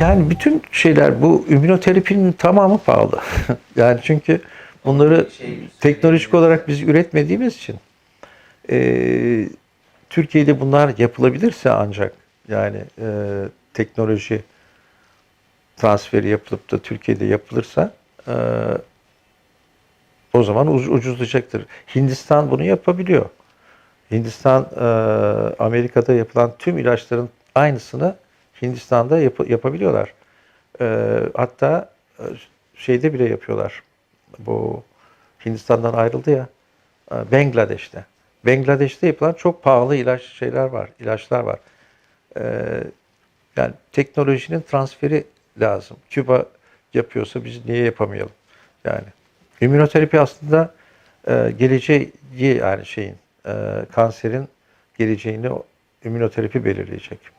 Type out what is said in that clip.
Yani bütün şeyler bu immünoterapinin tamamı pahalı. yani çünkü bunları Şey- teknolojik olarak biz üretmediğimiz için e, Türkiye'de bunlar yapılabilirse ancak yani e, teknoloji transferi yapılıp da Türkiye'de yapılırsa e, o zaman uc- ucuzlayacaktır. Hindistan bunu yapabiliyor. Hindistan, e, Amerika'da yapılan tüm ilaçların aynısını Hindistan'da yap- yapabiliyorlar. E, hatta şeyde bile yapıyorlar. Bu Hindistan'dan ayrıldı ya, e, Bangladeş'te. Bangladeş'te yapılan çok pahalı ilaç şeyler var, ilaçlar var. E, yani teknolojinin transferi lazım. Küba yapıyorsa biz niye yapamayalım? Yani immünoterapi aslında e, geleceği yani şeyin e, kanserin geleceğini immünoterapi belirleyecek.